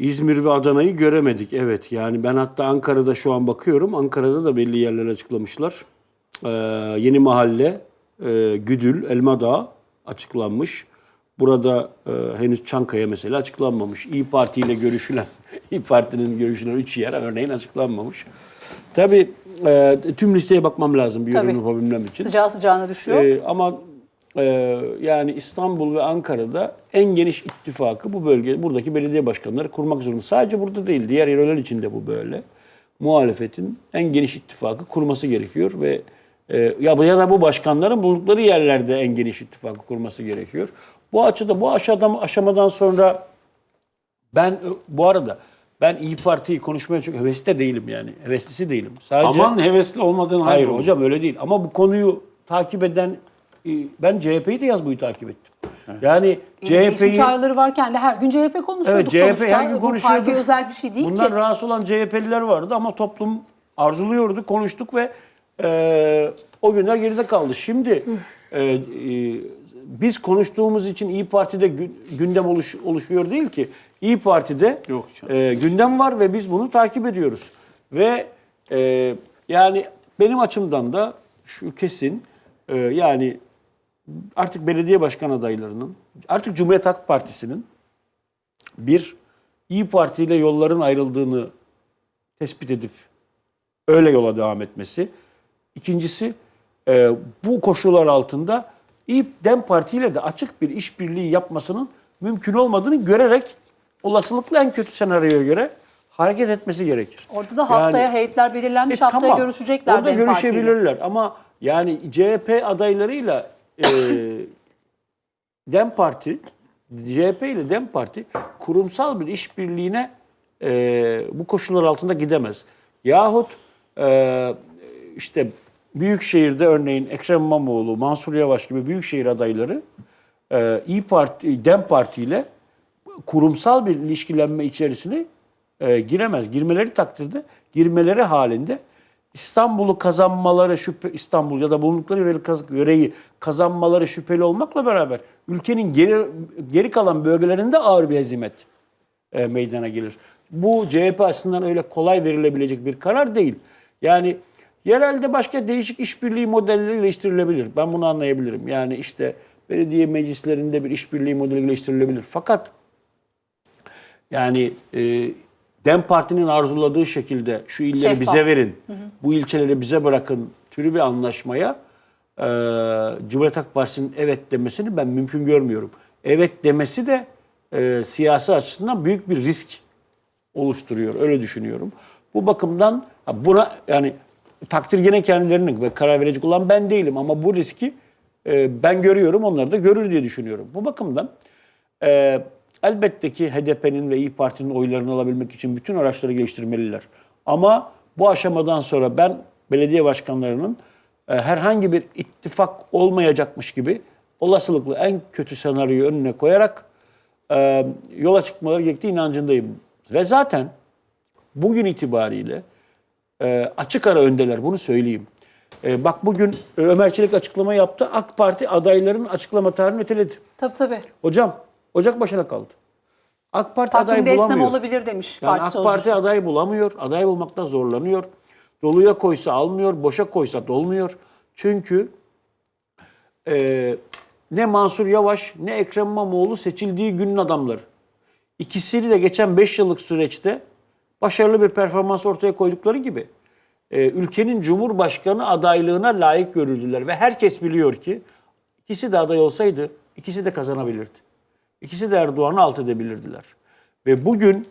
İzmir ve Adana'yı göremedik. Evet yani ben hatta Ankara'da şu an bakıyorum. Ankara'da da belli yerler açıklamışlar. Ee, yeni mahalle, e, Güdül, Elmadağ açıklanmış. Burada e, henüz Çankaya mesela açıklanmamış. İyi Parti ile görüşülen, İyi Parti'nin görüşülen üç yer örneğin açıklanmamış. Tabii e, tüm listeye bakmam lazım bir yorum Tabii. yapabilmem için. Sıcağı sıcağına düşüyor. Ee, ama e, yani İstanbul ve Ankara'da en geniş ittifakı bu bölge, buradaki belediye başkanları kurmak zorunda. Sadece burada değil, diğer yerler için de bu böyle. Muhalefetin en geniş ittifakı kurması gerekiyor ve e, ya, ya da bu başkanların bulundukları yerlerde en geniş ittifakı kurması gerekiyor. Bu açıda bu aşamadan, aşamadan sonra ben ö- bu arada ben İyi Parti'yi konuşmaya çok hevesli değilim yani. Heveslisi değilim. Sadece Aman hevesli olmadığın Hayır olur. hocam öyle değil. Ama bu konuyu takip eden e, ben CHP'yi de yazmayı takip ettim. Yani CHP'yi çağrıları varken de her gün CHP konuşuyorduk Evet, CHP sonuçta. her gün Bu konuşuyorduk. parti özel bir şey değil bundan ki. rahatsız olan CHP'liler vardı ama toplum arzuluyordu, konuştuk ve e, o günler geride kaldı. Şimdi e, e, biz konuştuğumuz için İyi Parti'de gü- gündem oluş, oluşuyor değil ki. İyi Parti'de Yok canım. e, gündem var ve biz bunu takip ediyoruz. Ve e, yani benim açımdan da şu kesin e, yani artık belediye başkan adaylarının artık Cumhuriyet Halk Partisi'nin bir İyi Parti ile yolların ayrıldığını tespit edip öyle yola devam etmesi. İkincisi e, bu koşullar altında İyi Dem Parti ile de açık bir işbirliği yapmasının mümkün olmadığını görerek olasılıklı en kötü senaryoya göre hareket etmesi gerekir. Orada da haftaya Yani- heyetler belirlenmiş. E, haftaya tamam. görüşecekler Orada görüşebilirler ama yani CHP adaylarıyla e, Dem Parti, CHP ile Dem Parti kurumsal bir işbirliğine e, bu koşullar altında gidemez. Yahut e, işte Büyükşehir'de örneğin Ekrem İmamoğlu, Mansur Yavaş gibi Büyükşehir adayları e, İyi Parti, Dem Parti ile kurumsal bir ilişkilenme içerisine e, giremez. Girmeleri takdirde, girmeleri halinde İstanbul'u kazanmaları şüphe İstanbul ya da bulundukları yöreyi, kaz- yöreyi kazanmaları şüpheli olmakla beraber ülkenin geri geri kalan bölgelerinde ağır bir hezimet e, meydana gelir. Bu CHP açısından öyle kolay verilebilecek bir karar değil. Yani yerelde başka değişik işbirliği modelleri geliştirilebilir. Ben bunu anlayabilirim. Yani işte belediye meclislerinde bir işbirliği modeli geliştirilebilir. Fakat yani e, Dem Parti'nin arzuladığı şekilde şu illeri Şeffaf. bize verin, bu ilçeleri bize bırakın türü bir anlaşmaya e, Cumhuriyet Halk Partisi'nin evet demesini ben mümkün görmüyorum. Evet demesi de e, siyasi açısından büyük bir risk oluşturuyor. Öyle düşünüyorum. Bu bakımdan buna yani takdir gene kendilerinin ve karar verecek olan ben değilim ama bu riski e, ben görüyorum onlar da görür diye düşünüyorum. Bu bakımdan e, elbette ki HDP'nin ve İyi Parti'nin oylarını alabilmek için bütün araçları geliştirmeliler. Ama bu aşamadan sonra ben belediye başkanlarının e, herhangi bir ittifak olmayacakmış gibi olasılıklı en kötü senaryoyu önüne koyarak e, yola çıkmaları gerektiği inancındayım. Ve zaten bugün itibariyle e, açık ara öndeler bunu söyleyeyim. E, bak bugün Ömer Çelik açıklama yaptı. AK Parti adayların açıklama tarihini öteledi. Tabii tabii. Hocam Ocak başına kaldı. AK Parti aday Takvimde esneme bulamıyor. olabilir demiş Yani parti AK Parti sözcüsü. aday bulamıyor. Aday bulmakta zorlanıyor. Doluya koysa almıyor, boşa koysa dolmuyor. Çünkü e, ne Mansur Yavaş ne Ekrem İmamoğlu seçildiği günün adamları. İkisini de geçen 5 yıllık süreçte başarılı bir performans ortaya koydukları gibi e, ülkenin Cumhurbaşkanı adaylığına layık görüldüler. Ve herkes biliyor ki ikisi de aday olsaydı ikisi de kazanabilirdi. İkisi de Erdoğan'ı alt edebilirdiler. Ve bugün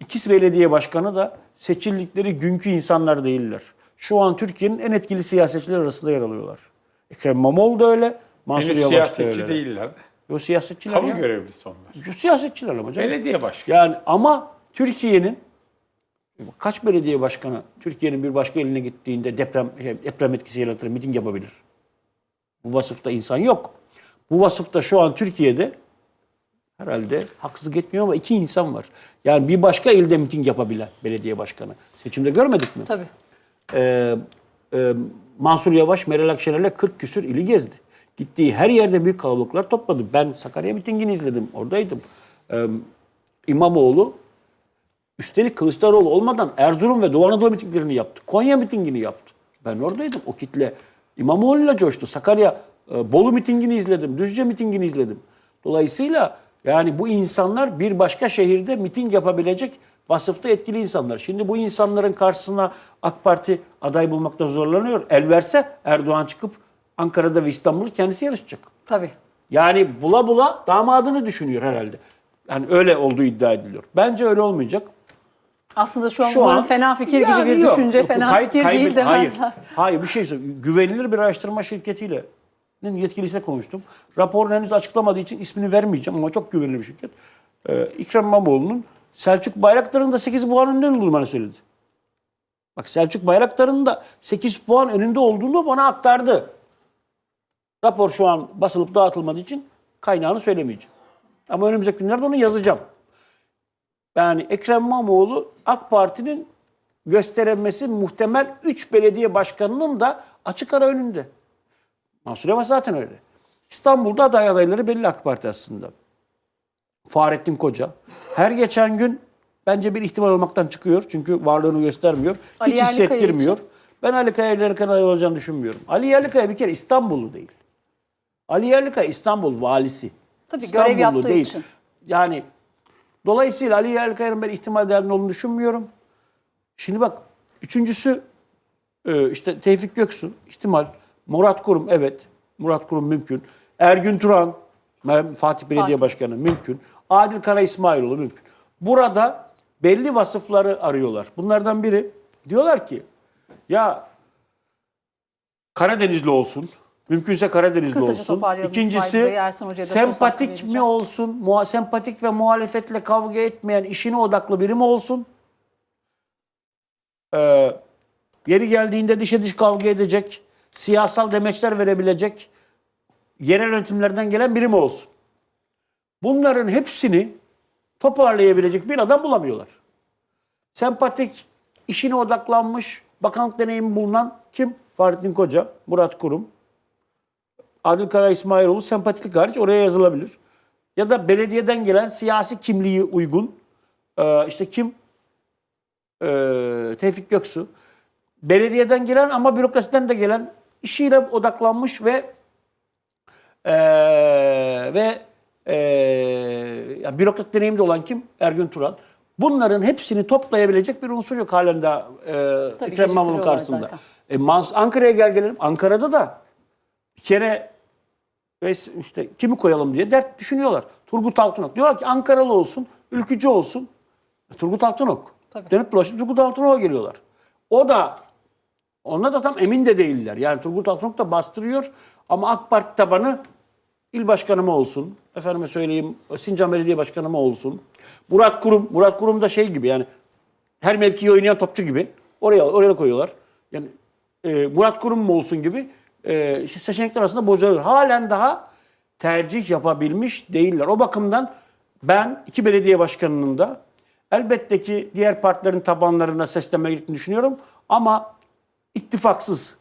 ikisi belediye başkanı da seçildikleri günkü insanlar değiller. Şu an Türkiye'nin en etkili siyasetçiler arasında yer alıyorlar. Ekrem İmamoğlu da öyle, Mansur Henüz Yavaş da siyasetçi öyle. değiller. Yo siyasetçiler Kamu ya. görevlisi onlar. Yo, siyasetçiler ama canım. Belediye başkanı. Yani ama Türkiye'nin kaç belediye başkanı Türkiye'nin bir başka eline gittiğinde deprem deprem etkisi yaratır, miting yapabilir. Bu vasıfta insan yok. Bu vasıfta şu an Türkiye'de herhalde haksızlık etmiyor ama iki insan var. Yani bir başka ilde miting yapabilen belediye başkanı. Seçimde görmedik mi? Tabii. Ee, e, Mansur Yavaş, Meral Akşener'le 40 küsür ili gezdi. Gittiği her yerde büyük kalabalıklar topladı. Ben Sakarya mitingini izledim, oradaydım. Ee, İmamoğlu Üstelik Kılıçdaroğlu olmadan Erzurum ve Doğu Anadolu mitinglerini yaptı. Konya mitingini yaptı. Ben oradaydım. O kitle İmamoğlu'yla coştu. Sakarya, e, Bolu mitingini izledim. Düzce mitingini izledim. Dolayısıyla yani bu insanlar bir başka şehirde miting yapabilecek vasıfta etkili insanlar. Şimdi bu insanların karşısına AK Parti aday bulmakta zorlanıyor. El verse Erdoğan çıkıp Ankara'da ve İstanbul'u kendisi yarışacak. Tabii. Yani bula bula damadını düşünüyor herhalde. Yani öyle olduğu iddia ediliyor. Bence öyle olmayacak. Aslında şu an, Şu an fena fikir gibi Yani bir yok. düşünce, Yok, fena kay- fikir kaybet- değil demezler. Hayır, hayır bir şey söyleyeyim. Güvenilir bir araştırma şirketiyle yetkilisiyle konuştum. Raporunu henüz açıklamadığı için ismini vermeyeceğim ama çok güvenilir bir şirket. Ee, Ekrem İmamoğlu'nun Selçuk Bayraktar'ın da 8 puan önünde olduğunu bana söyledi. Bak Selçuk Bayraktar'ın da 8 puan önünde olduğunu bana aktardı. Rapor şu an basılıp dağıtılmadığı için kaynağını söylemeyeceğim. Ama önümüzdeki günlerde onu yazacağım. Yani Ekrem İmamoğlu AK Parti'nin gösterilmesi muhtemel 3 belediye başkanının da açık ara önünde. Mansur Yavaş zaten öyle. İstanbul'da aday adayları belli AK Parti aslında. Fahrettin Koca. Her geçen gün bence bir ihtimal olmaktan çıkıyor. Çünkü varlığını göstermiyor. Ali Hiç Yerlikaya hissettirmiyor. Ben Ali Kaya Yerlikaya aday olacağını düşünmüyorum. Ali Yerlikaya bir kere İstanbullu değil. Ali Yerlikaya İstanbul valisi. Tabii, görev İstanbullu yaptığı değil. için. Yani dolayısıyla Ali Yerlikaya'nın ben ihtimal değerli olduğunu düşünmüyorum. Şimdi bak üçüncüsü e, işte Tevfik Göksu ihtimal. Murat Kurum evet. Murat Kurum mümkün. Ergün Turan Fatih Belediye Fatih. Başkanı mümkün. Adil Kara İsmailoğlu mümkün. Burada belli vasıfları arıyorlar. Bunlardan biri diyorlar ki ya Karadenizli olsun. Mümkünse Karadenizli Kısaca olsun. İkincisi sempatik mi olsun, muha- sempatik ve muhalefetle kavga etmeyen, işine odaklı biri mi olsun? Ee, yeri geldiğinde dişe diş kavga edecek, siyasal demeçler verebilecek, yerel yönetimlerden gelen biri mi olsun? Bunların hepsini toparlayabilecek bir adam bulamıyorlar. Sempatik, işine odaklanmış, bakanlık deneyimi bulunan kim? Fahrettin Koca, Murat Kurum, Adil Kara İsmailoğlu sempatiklik hariç oraya yazılabilir. Ya da belediyeden gelen siyasi kimliği uygun. Ee, işte kim? Ee, Tevfik Göksu. Belediyeden gelen ama bürokrasiden de gelen işiyle odaklanmış ve ee, ve ee, ya bürokrat deneyimde olan kim? Ergün Turan. Bunların hepsini toplayabilecek bir unsur yok halen daha ee, Ekrem İmamoğlu geciktiriyorlar karşısında. zaten. E, Mans- Ankara'ya gel gelelim. Ankara'da da bir kere işte kimi koyalım diye dert düşünüyorlar. Turgut Altınok. Diyorlar ki Ankaralı olsun, ülkücü olsun. E, Turgut Altınok. Tabii. Dönüp dolaşıp Turgut Altınok'a geliyorlar. O da onlar da tam emin de değiller. Yani Turgut Altınok da bastırıyor ama AK Parti tabanı il başkanı mı olsun, efendime söyleyeyim Sincan Belediye Başkanı mı olsun. Murat Kurum, Murat Kurum da şey gibi yani her mevkiyi oynayan topçu gibi oraya oraya koyuyorlar. Yani e, Murat Kurum mu olsun gibi e, seçenekler arasında bocalıyor. Halen daha tercih yapabilmiş değiller. O bakımdan ben iki belediye başkanının da elbette ki diğer partilerin tabanlarına seslenme gerektiğini düşünüyorum. Ama ittifaksız,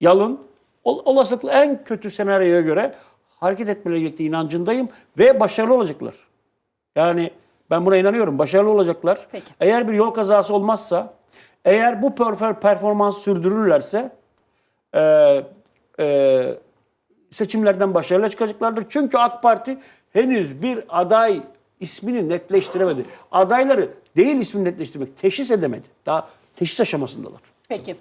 yalın, ol- olasılıkla en kötü senaryoya göre hareket etmeleri gerektiği inancındayım ve başarılı olacaklar. Yani ben buna inanıyorum. Başarılı olacaklar. Peki. Eğer bir yol kazası olmazsa, eğer bu perfor- performans sürdürürlerse e, e, seçimlerden başarılı çıkacaklardır. Çünkü AK Parti henüz bir aday ismini netleştiremedi. Adayları değil ismini netleştirmek, teşhis edemedi. Daha teşhis aşamasındalar. Peki.